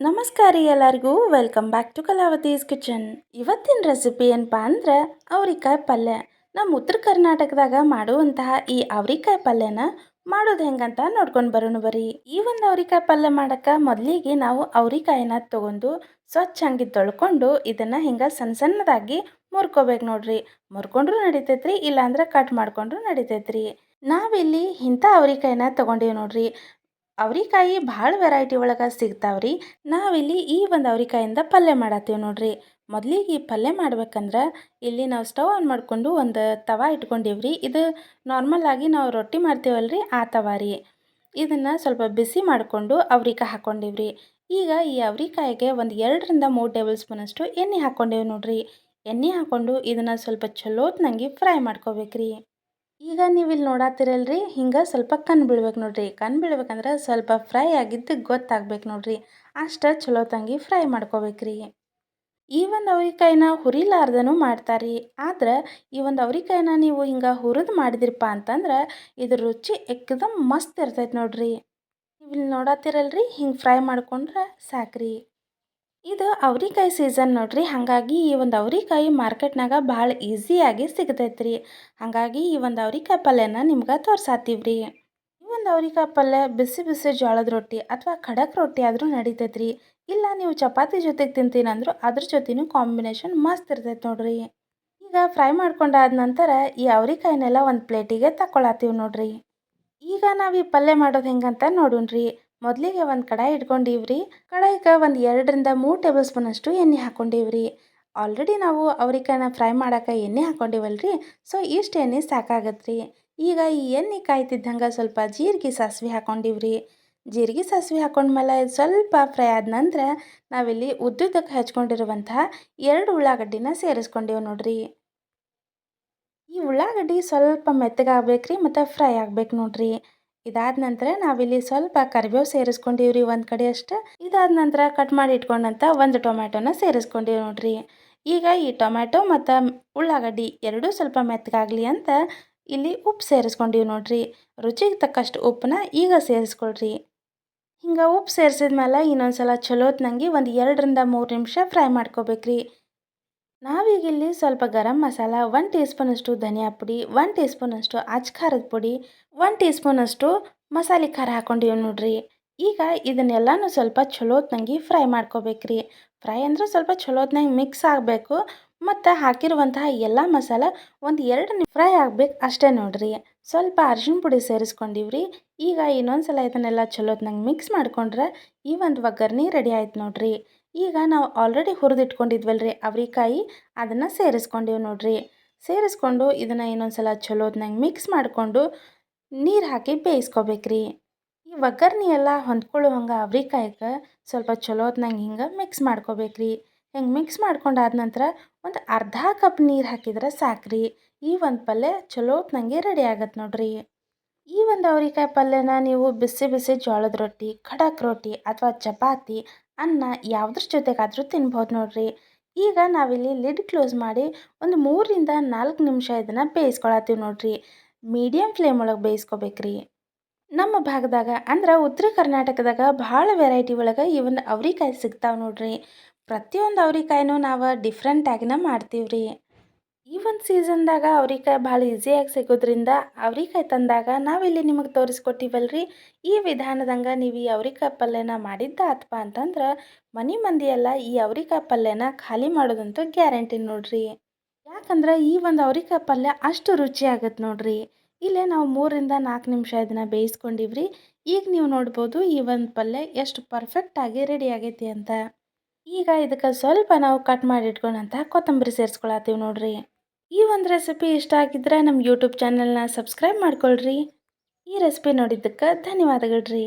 ನಮಸ್ಕಾರ ಎಲ್ಲರಿಗೂ. Welcome back to Kalavati's kitchen ಇವತ್ತಿನ ರೆಸಿಪಿ ಏನಪ್ಪ ಅಂದ್ರೆ ಅವ್ರಿಕಾಯಿ ಪಲ್ಯ. ನಮ್ಮ ಉತ್ತರ ಕರ್ನಾಟಕದಾಗ ಮಾಡುವಂತಹ ಈ ಅವ್ರಿಕಾಯಿ ಪಲ್ಯನ ಮಾಡೋದು ಹೆಂಗಂತ ನೋಡ್ಕೊಂಡು ಬರೋಣ ಬರಿ ಈ ಒಂದು ಅವ್ರಿಕಾಯಿ ಪಲ್ಯ ಮಾಡಕ್ಕೆ ಮೊದಲಿಗೆ ನಾವು ಅವ್ರಿಕಾಯಿನ ತಗೊಂಡು ಸ್ವಚ್ಛ ಹಂಗೆ ತೊಳ್ಕೊಂಡು ಇದನ್ನು ಹಿಂಗೆ ಸಣ್ಣ ಸಣ್ಣದಾಗಿ ಮುರ್ಕೋಬೇಕು ನೋಡ್ರಿ. ಮುರ್ಕೊಂಡ್ರು ನಡಿತೈತ್ರಿ, ಇಲ್ಲಾಂದ್ರೆ ಕಟ್ ಮಾಡ್ಕೊಂಡ್ರು ನಡಿತೈತ್ರಿ. ನಾವಿಲ್ಲಿ ಇಂಥ ಅವ್ರಿಕಾಯಿನ ತೊಗೊಂಡೀವಿ ನೋಡ್ರಿ. ಅವ್ರಿಕಾಯಿ ಭಾಳ ವೆರೈಟಿ ಒಳಗೆ ಸಿಗ್ತಾವ್ರಿ. ನಾವಿಲ್ಲಿ ಈ ಒಂದು ಅವ್ರಿಕಾಯಿಂದ ಪಲ್ಯ ಮಾಡತ್ತೀವಿ ನೋಡ್ರಿ. ಮೊದಲಿಗೆ ಈ ಪಲ್ಯ ಮಾಡ್ಬೇಕಂದ್ರೆ ಇಲ್ಲಿ ನಾವು ಸ್ಟವ್ ಆನ್ ಮಾಡಿಕೊಂಡು ಒಂದು ತವ ಇಟ್ಕೊಂಡಿವ್ರಿ. ಇದು ನಾರ್ಮಲ್ ಆಗಿ ನಾವು ರೊಟ್ಟಿ ಮಾಡ್ತೀವಲ್ರಿ ಆ ತವ ರೀ ಇದನ್ನು ಸ್ವಲ್ಪ ಬಿಸಿ ಮಾಡಿಕೊಂಡು ಅವ್ರಿಕಾಯಿ ಹಾಕ್ಕೊಂಡಿವ್ರಿ ಈಗ ಈ ಅವ್ರಿಕಾಯಿಗೆ ಒಂದು ಎರಡರಿಂದ ಮೂರು ಟೇಬಲ್ ಸ್ಪೂನಷ್ಟು ಎಣ್ಣೆ ಹಾಕ್ಕೊಂಡೇವಿ ನೋಡ್ರಿ. ಎಣ್ಣೆ ಹಾಕ್ಕೊಂಡು ಇದನ್ನು ಸ್ವಲ್ಪ ಚಲೋತ್ನಂಗೆ ಫ್ರೈ ಮಾಡ್ಕೋಬೇಕ್ರಿ. ಈಗ ನೀವು ಇಲ್ಲಿ ನೋಡತ್ತೀರಲ್ರಿ ಹಿಂಗೆ ಸ್ವಲ್ಪ ಕಣ್ಣು ಬೀಳ್ಬೇಕು ನೋಡ್ರಿ. ಕಣ್ಣು ಬೀಳ್ಬೇಕಂದ್ರೆ ಸ್ವಲ್ಪ ಫ್ರೈ ಆಗಿದ್ದು ಗೊತ್ತಾಗ್ಬೇಕು ನೋಡ್ರಿ. ಅಷ್ಟು ಚಲೋ ತಂಗಿ ಫ್ರೈ ಮಾಡ್ಕೋಬೇಕ್ರಿ. ಈ ಒಂದು ಅವ್ರಿಕಾಯಿನ ಹುರಿಲಾರ್ದನು ಮಾಡ್ತಾರೆ ಆದ್ರೆ ಈ ಒಂದು ಅವ್ರಿಕಾಯಿನ ನೀವು ಹಿಂಗೆ ಹುರಿದು ಮಾಡಿದಿರಪ್ಪ ಅಂತಂದ್ರೆ ಇದ್ರ ರುಚಿ ಎಕ್ದಮ್ ಮಸ್ತ್ ಇರ್ತೈತೆ ನೋಡ್ರಿ. ನೀವು ಇಲ್ಲಿ ನೋಡತ್ತೀರಲ್ರಿ ಹಿಂಗೆ ಫ್ರೈ ಮಾಡ್ಕೊಂಡ್ರೆ ಸಾಕ್ರಿ. ಇದು ಅವ್ರಿಕಾಯಿ ಸೀಸನ್ ನೋಡ್ರಿ, ಹಾಗಾಗಿ ಈ ಒಂದು ಅವ್ರಿಕಾಯಿ ಮಾರ್ಕೆಟ್ನಾಗ ಭಾಳ ಈಸಿಯಾಗಿ ಸಿಗ್ತೈತ್ರಿ. ಹಾಗಾಗಿ ಈ ಒಂದು ಅವ್ರಿಕಾಯಿ ಪಲ್ಯನ ನಿಮ್ಗೆ ತೋರ್ಸಾತೀವ್ರಿ. ಈ ಒಂದು ಅವ್ರಿಕಾಯಿ ಪಲ್ಯ ಬಿಸಿ ಬಿಸಿ ಜೋಳದ ರೊಟ್ಟಿ ಅಥವಾ ಖಡಕ್ ರೊಟ್ಟಿ ಆದರೂ ನಡಿತೈತ್ರಿ. ಇಲ್ಲ ನೀವು ಚಪಾತಿ ಜೊತೆಗೆ ತಿಂತೀನಂದ್ರು ಅದ್ರ ಜೊತೆನೂ ಕಾಂಬಿನೇಷನ್ ಮಸ್ತ್ ಇರ್ತೈತೆ ನೋಡ್ರಿ. ಈಗ ಫ್ರೈ ಮಾಡ್ಕೊಂಡಾದ ನಂತರ ಈ ಅವ್ರಿಕಾಯಿನೆಲ್ಲ ಒಂದು ಪ್ಲೇಟಿಗೆ ತಗೊಳತ್ತೀವಿ ನೋಡ್ರಿ. ಈಗ ನಾವು ಈ ಪಲ್ಯ ಮಾಡೋದು ಹೆಂಗಂತ ನೋಡೋಣ್ರಿ. ಮೊದಲಿಗೆ ಒಂದು ಕಡಾಯಿ ಇಟ್ಕೊಂಡಿವ್ರಿ. ಕಡಾಯಿಗೆ ಒಂದು ಎರಡರಿಂದ ಮೂರು ಟೇಬಲ್ ಸ್ಪೂನಷ್ಟು ಎಣ್ಣೆ ಹಾಕ್ಕೊಂಡಿವ್ರಿ ಆಲ್ರೆಡಿ ನಾವು ಅವ್ರಿಕಾಯನ್ನ ಫ್ರೈ ಮಾಡೋಕೆ ಎಣ್ಣೆ ಹಾಕ್ಕೊಂಡಿವಲ್ರಿ ಸೊ ಇಷ್ಟು ಎಣ್ಣೆ ಸಾಕಾಗತ್ತೆ ಈಗ ಈ ಎಣ್ಣೆ ಕಾಯ್ತಿದ್ದಂಗೆ ಸ್ವಲ್ಪ ಜೀರಿಗೆ ಸಾಸಿವೆ ಹಾಕ್ಕೊಂಡಿವ್ರಿ ಜೀರಿಗೆ ಸಾಸಿವೆ ಹಾಕೊಂಡ್ಮೇಲೆ ಸ್ವಲ್ಪ ಫ್ರೈ ಆದ ನಂತರ ನಾವಿಲ್ಲಿ ಉದ್ದುದ್ದಕ್ಕೆ ಹಚ್ಕೊಂಡಿರುವಂತಹ ಎರಡು ಉಳ್ಳಾಗಡ್ಡಿನ ಸೇರಿಸ್ಕೊಂಡೇವು ನೋಡ್ರಿ. ಈ ಉಳ್ಳಾಗಡ್ಡಿ ಸ್ವಲ್ಪ ಮೆತ್ತಗಾಗ್ಬೇಕು ರೀ ಮತ್ತು ಫ್ರೈ ಆಗ್ಬೇಕು ನೋಡ್ರಿ. ಇದಾದ ನಂತರ ನಾವಿಲ್ಲಿ ಸ್ವಲ್ಪ ಕರಿಬೇವು ಸೇರಿಸ್ಕೊಂಡಿವ್ರಿ ಒಂದು ಕಡೆ ಅಷ್ಟು. ಇದಾದ ನಂತರ ಕಟ್ ಮಾಡಿ ಇಟ್ಕೊಂಡಂತ ಒಂದು ಟೊಮ್ಯಾಟೋನ ಸೇರಿಸ್ಕೊಂಡಿವಿ ನೋಡ್ರಿ. ಈಗ ಈ ಟೊಮ್ಯಾಟೊ ಮತ್ತು ಉಳ್ಳಾಗಡ್ಡಿ ಎರಡೂ ಸ್ವಲ್ಪ ಮೆತ್ತಗಾಗಲಿ ಅಂತ ಇಲ್ಲಿ ಉಪ್ಪು ಸೇರಿಸ್ಕೊಂಡಿವಿ ನೋಡ್ರಿ. ರುಚಿಗೆ ತಕ್ಕಷ್ಟು ಉಪ್ಪನ್ನ ಈಗ ಸೇರಿಸ್ಕೊಳ್ರಿ. ಹಿಂಗೆ ಉಪ್ಪು ಸೇರಿಸಿದ ಮೇಲೆ ಇನ್ನೊಂದು ಸಲ ಚಲೋತ್ನಂಗೆ ಒಂದು ಎರಡರಿಂದ ಮೂರು ನಿಮಿಷ ಫ್ರೈ ಮಾಡ್ಕೋಬೇಕ್ರಿ. ನಾವೀಗ ಇಲ್ಲಿ ಸ್ವಲ್ಪ ಗರಂ ಮಸಾಲ ಒನ್ ಟೀ ಸ್ಪೂನಷ್ಟು ಧನಿಯಾ ಪುಡಿ ಒನ್ ಟೀ ಸ್ಪೂನಷ್ಟು ಅಚ್ ಖಾರದ ಪುಡಿ ಒನ್ ಟೀ ಸ್ಪೂನಷ್ಟು ಮಸಾಲೆ ಖಾರ ಹಾಕ್ಕೊಂಡಿವಿ ನೋಡ್ರಿ. ಈಗ ಇದನ್ನೆಲ್ಲನೂ ಸ್ವಲ್ಪ ಚಲೋತ್ನಂಗೆ ಫ್ರೈ ಮಾಡ್ಕೋಬೇಕ್ರಿ. ಫ್ರೈ ಅಂದ್ರೆ ಸ್ವಲ್ಪ ಚಲೋತ್ನಾಗ ಮಿಕ್ಸ್ ಆಗಬೇಕು, ಮತ್ತು ಹಾಕಿರುವಂತಹ ಎಲ್ಲ ಮಸಾಲ ಒಂದು ಎರಡು ಫ್ರೈ ಆಗ್ಬೇಕು ಅಷ್ಟೇ ನೋಡ್ರಿ. ಸ್ವಲ್ಪ ಅರ್ಶಿಣ ಪುಡಿ ಸೇರಿಸ್ಕೊಂಡಿವ್ರಿ. ಈಗ ಇನ್ನೊಂದು ಸಲ ಇದನ್ನೆಲ್ಲ ಚಲೋತ್ನಂಗೆ ಮಿಕ್ಸ್ ಮಾಡ್ಕೊಂಡ್ರೆ ಈ ಒಂದು ಒಗ್ಗರಣೆ ರೆಡಿ ಆಯ್ತು ನೋಡ್ರಿ. ಈಗ ನಾವು ಆಲ್ರೆಡಿ ಹುರಿದಿಟ್ಕೊಂಡಿದ್ವಲ್ರಿ ಅವ್ರಿಕಾಯಿ ಅದನ್ನು ಸೇರಿಸ್ಕೊಂಡಿವಿ ನೋಡ್ರಿ. ಸೇರಿಸ್ಕೊಂಡು ಇದನ್ನು ಇನ್ನೊಂದು ಸಲ ಚಲೋದ್ನಂಗೆ ಮಿಕ್ಸ್ ಮಾಡಿಕೊಂಡು ನೀರು ಹಾಕಿ ಬೇಯಿಸ್ಕೋಬೇಕ್ರಿ. ಈ ಒಗ್ಗರ್ಣಿ ಎಲ್ಲ ಹೊಂದ್ಕೊಳ್ಳೋ ಹಂಗೆ ಅವ್ರಿಕಾಯಿಗೆ ಸ್ವಲ್ಪ ಚಲೋತ್ನಂಗೆ ಹಿಂಗೆ ಮಿಕ್ಸ್ ಮಾಡ್ಕೋಬೇಕ್ರಿ. ಹಿಂಗೆ ಮಿಕ್ಸ್ ಮಾಡ್ಕೊಂಡಾದ ನಂತರ ಒಂದು ಅರ್ಧ ಕಪ್ ನೀರು ಹಾಕಿದ್ರೆ ಸಾಕ್ರಿ. ಈ ಒಂದು ಪಲ್ಯ ಚಲೋತ್ನಂಗೆ ರೆಡಿ ಆಗತ್ತೆ ನೋಡ್ರಿ. ಈ ಒಂದು ಅವ್ರಿಕಾಯಿ ಪಲ್ಯನ ನೀವು ಬಿಸಿ ಬಿಸಿ ಜೋಳದ ರೊಟ್ಟಿ, ಖಡಕ್ ರೊಟ್ಟಿ ಅಥವಾ ಚಪಾತಿ, ಅನ್ನ ಯಾವುದ್ರ ಜೊತೆಗಾದರೂ ತಿನ್ಬೋದು ನೋಡ್ರಿ. ಈಗ ನಾವಿಲ್ಲಿ ಲಿಡ್ ಕ್ಲೋಸ್ ಮಾಡಿ ಒಂದು ಮೂರರಿಂದ ನಾಲ್ಕು ನಿಮಿಷ ಇದನ್ನು ಬೇಯಿಸ್ಕೊಳತ್ತೀವಿ ನೋಡ್ರಿ. ಮೀಡಿಯಮ್ ಫ್ಲೇಮ್ ಒಳಗೆ ಬೇಯಿಸ್ಕೋಬೇಕ್ರಿ. ನಮ್ಮ ಭಾಗದಾಗ ಅಂದ್ರೆ ಉತ್ತರ ಕರ್ನಾಟಕದಾಗ ಭಾಳ ವೆರೈಟಿ ಒಳಗೆ ಈ ಒಂದು ಅವ್ರಿಕಾಯಿ ಸಿಗ್ತಾವೆ ನೋಡ್ರಿ. ಪ್ರತಿಯೊಂದು ಅವ್ರಿಕಾಯಿನೂ ನಾವು ಡಿಫ್ರೆಂಟಾಗಿನ ಮಾಡ್ತೀವಿ ರೀ ಈ ಒಂದು ಸೀಸನ್ದಾಗ ಅವ್ರಿಕಾಯಿ ಭಾಳ ಈಸಿಯಾಗಿ ಸಿಗೋದ್ರಿಂದ ಅವ್ರಿಕಾಯಿ ತಂದಾಗ ನಾವಿಲ್ಲಿ ನಿಮಗೆ ತೋರಿಸ್ಕೊಟ್ಟಿವಲ್ರಿ. ಈ ವಿಧಾನದಂಗೆ ನೀವು ಈ ಅವ್ರಿಕಾಯಿ ಪಲ್ಯನ ಮಾಡಿದ್ದ ಆತಪ್ಪ ಅಂತಂದ್ರೆ ಮನೆ ಮಂದಿಯೆಲ್ಲ ಈ ಅವ್ರಿಕಾಯಿ ಪಲ್ಯನ ಖಾಲಿ ಮಾಡೋದಂತೂ ಗ್ಯಾರಂಟಿ ನೋಡ್ರಿ. ಯಾಕಂದ್ರೆ ಈ ಒಂದು ಅವ್ರಿಕಾಯಿ ಪಲ್ಯ ಅಷ್ಟು ರುಚಿ ಆಗತ್ತೆ ನೋಡ್ರಿ. ಇಲ್ಲೇ ನಾವು ಮೂರರಿಂದ ನಾಲ್ಕು ನಿಮಿಷ ಇದನ್ನು ಬೇಯಿಸ್ಕೊಂಡಿವ್ರಿ. ಈಗ ನೀವು ನೋಡ್ಬೋದು ಈ ಒಂದು ಪಲ್ಯ ಎಷ್ಟು ಪರ್ಫೆಕ್ಟಾಗಿ ರೆಡಿ ಆಗೈತಿ ಅಂತ. ಈಗ ಇದಕ್ಕೆ ಸ್ವಲ್ಪ ನಾವು ಕಟ್ ಮಾಡಿ ಇಟ್ಕೊಂಡಂಥ ಕೊತ್ತಂಬರಿ ಸೇರಿಸ್ಕೊಳತ್ತೀವಿ ನೋಡ್ರಿ. ಈ ಒಂದು ರೆಸಿಪಿ ಇಷ್ಟ ಆಗಿದ್ರೆ ನಮ್ಮ ಯೂಟ್ಯೂಬ್ ಚಾನಲ್ನ ಸಬ್ಸ್ಕ್ರೈಬ್ ಮಾಡ್ಕೊಳ್ರಿ. ಈ ರೆಸಿಪಿ ನೋಡಿದ್ದಕ್ಕೆ ಧನ್ಯವಾದಗಳು ರೀ